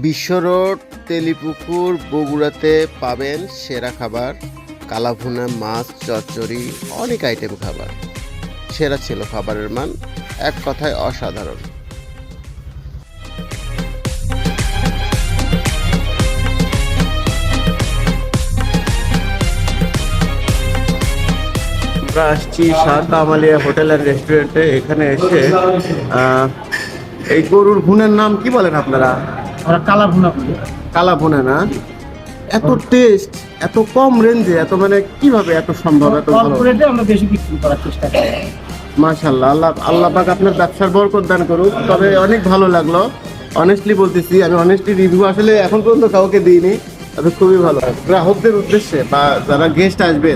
বিশ্ব রোড তেলিপুকুর, বগুড়াতে পাবেন সেরা খাবার। কালাভুনা, মাছ, চচ্চড়ি, অনেক আইটেম খাবার। সেরা ছিল খাবারের মান, এক কথায় অসাধারণ। আমরা আসছি সাত আমালিয়া হোটেল অ্যান্ড রেস্টুরেন্টে এখানে এসে এই গরুর ভুনের নাম কি বলেন আপনারা? ওরা কালা ভুনা করি। কালা ভুনা না? এত টেস্ট এত কম রেঞ্জে এত মানে কীভাবে এত সম্ভব এত ভালো? রেটে আমরা বেশি বিক্রি করার চেষ্টা করি। মাশাল্লাহ আল্লাহ আল্লাহ পাক আপনার ব্যবসার বরকত দান করুক। তবে অনেক ভালো লাগল। অনেস্টলি বলতেছি আমি অনেস্টলি রিভিউ আসলে এখন পর্যন্ত কাউকে দিইনি তবে খুবই ভালো। গ্রাহকদের উদ্দেশ্যে বা যারা গেস্ট আসবে